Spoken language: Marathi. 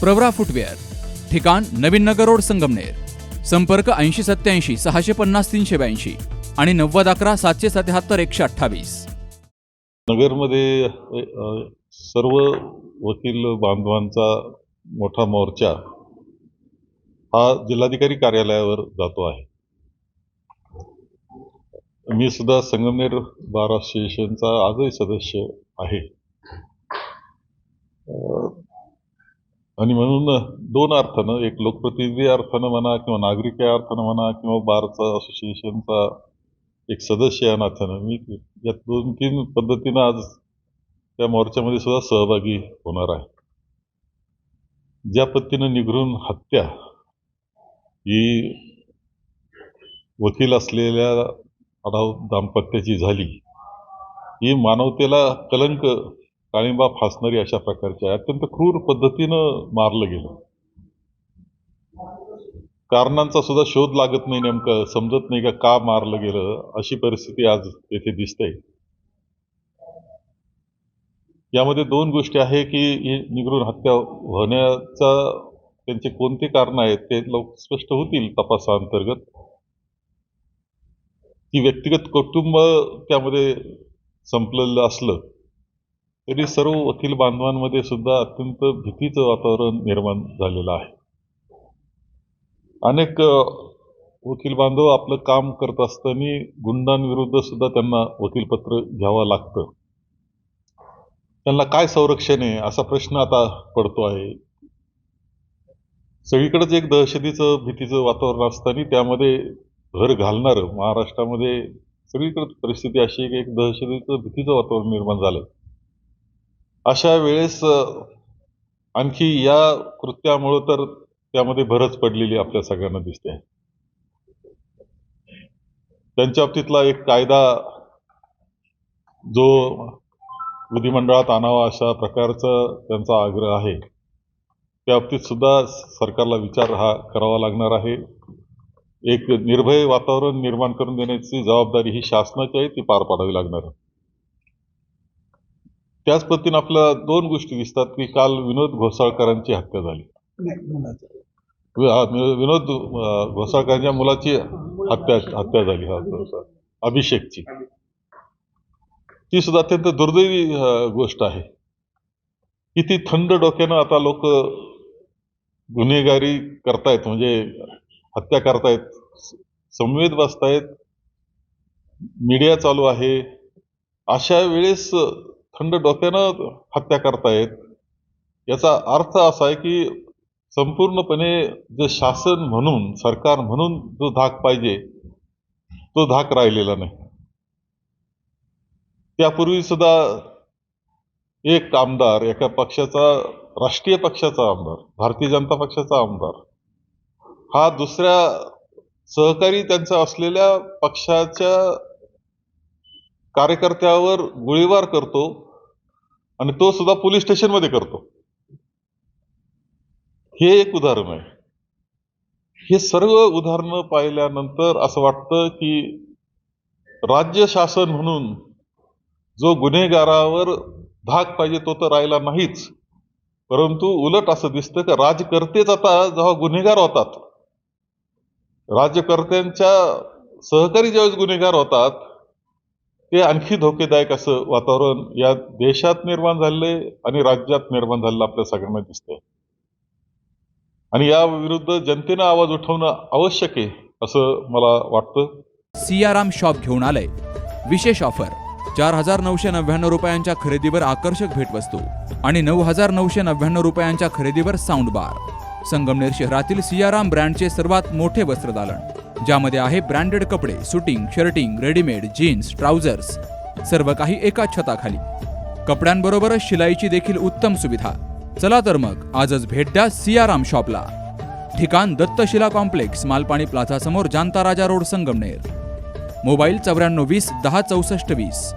प्रवरा फुटवेअर ठिकाण नवीन नगर रोड संगमनेर संपर्क ऐंशी सत्याऐंशी सहाशे पन्नास तीनशे ब्याऐंशी आणि नव्वद अकरा सातशे सत्याहत्तर एकशे अठ्ठावीस. नगरमध्ये सर्व वकील बांधवांचा मोठा मोर्चा हा जिल्हाधिकारी कार्यालयावर जातो आहे. मी सुद्धा संगमनेर बार असोसिएशनचा आजही सदस्य आहे. आणि म्हणून दोन अर्थानं एक लोकप्रतिनिधी अर्थानं म्हणा किंवा नागरिक या अर्थानं म्हणा किंवा बारचा असोसिएशनचा एक सदस्य या नात्यानं मी या दोन तीन पद्धतीनं आज त्या मोर्चामध्ये सुद्धा सहभागी होणार आहे. ज्या पद्धतीनं निघरून हत्या ही वकील असलेल्या आढाव दाम्पत्याची झाली ही मानवतेला कलंक काळिंबा फासणारी अशा प्रकारच्या अत्यंत क्रूर पद्धतीनं मारलं गेलं. कारणांचा सुद्धा शोध लागत नाही नेमकं. समजत नाही का का मारलं गेलं. अशी परिस्थिती आज येथे दिसते. यामध्ये दोन गोष्टी आहे की ही निगडून हत्या होण्याचा त्यांचे कोणते कारण आहेत ते लोक स्पष्ट होतील तपासाअंतर्गत ती व्यक्तिगत कुटुंब त्यामध्ये संपलेलं असलं तरी सर्व वकील बांधवांमध्ये सुद्धा अत्यंत भीतीचं वातावरण निर्माण झालेलं आहे. अनेक वकील बांधव आपलं काम करत असताना गुंडांविरुद्ध सुद्धा त्यांना वकीलपत्र घ्यावं लागतं. त्यांना काय संरक्षण आहे असा प्रश्न आता पडतो आहे. सगळीकडेच एक दहशतीचं भीतीचं वातावरण असताना त्यामध्ये घर घालणारं महाराष्ट्रामध्ये सगळीकडे परिस्थिती अशी आहे की एक दहशतीचं भीतीचं वातावरण निर्माण झालं अशा वेळेस आणखी या कृत्यामुळं तर त्यामध्ये भरच पडलेली आपल्या सगळ्यांना दिसते. त्यांच्या बाबतीतला एक कायदा जो विधिमंडळात आणावा अशा प्रकारचा त्यांचा आग्रह आहे. त्या बाबतीत सुद्धा सरकारला विचार हा करावा लागणार आहे. एक निर्भय वातावरण निर्माण करून देण्याची जबाबदारी ही शासनाची आहे ती पार पाडावी लागणार आहे. त्याच पद्धतीने आपल्या दोन गोष्टी दिसतात की काल विनोद घोसाळकरांची हत्या झाली. विनोद घोसाळकरांच्या मुलाची हत्या हत्या झाली हा अभिषेकची. ती सुद्धा अत्यंत दुर्दैवी गोष्ट आहे. किती थंड डोक्यानं आता लोक गुन्हेगारी करतायत म्हणजे हत्या करतायत संवेद बसतायत मीडिया चालू आहे. अशा वेळेस थंड डोक्यानं हत्या करतायत. याचा अर्थ असा आहे की संपूर्णपणे जे शासन म्हणून सरकार म्हणून जो धाक पाहिजे तो धाक राहिलेला नाही. त्यापूर्वी सुद्धा एक आमदार एका पक्षाचा राष्ट्रीय पक्षाचा आमदार भारतीय जनता पक्षाचा आमदार हा दुसऱ्या सहकारी त्यांचा असलेल्या पक्षाच्या कार्यकर्त्यावर गोळीबार करतो. आणि तो सुद्धा पोलीस स्टेशनमध्ये करतो. हे एक उदाहरण आहे. हे सर्व उदाहरणं पाहिल्यानंतर असं वाटतं की राज्य शासन म्हणून जो गुन्हेगारावर धाक पाहिजे तो तर राहिला नाहीच. परंतु उलट असं दिसतं की राजकर्तेच आता जेव्हा गुन्हेगार होतात राज्यकर्त्यांच्या सहकारी ज्यावेळेस गुन्हेगार होतात ते आणखी धोकेदायक असं वातावरण या देशात निर्माण झालेलं आणि राज्यात निर्माण झालेलं आपल्या सगळ्यांना दिसतंय. आणि या विरुद्ध जनतेनं आवाज उठवणं आवश्यक आहे असं मला वाटतं. सियाराम शॉप घेऊन आलंय. विशेष ऑफर. चार हजार नऊशे नव्याण्णव रुपयांच्या खरेदीवर आकर्षक भेटवस्तू आणि नऊ हजार नऊशे नव्याण्णव रुपयांच्या खरेदीवर साऊंड बार. संगमनेर शहरातील सियाराम ब्रँडचे सर्वात मोठे वस्त्रदालन. ज्यामध्ये आहे ब्रँडेड कपडे suiting shirting readymade jeans trousers सर्व काही एका छताखाली. कपड्यांबरोबरच शिलाईची देखील उत्तम सुविधा. चला तर मग आजच भेट द्या सियाराम शॉपला. ठिकाण दत्तशिला कॉम्प्लेक्स मालपाणी प्लाझा समोर जांता राजा रोड संगमनेर. मोबाईल चौऱ्याण्णव वीस दहा चौसष्ट वीस.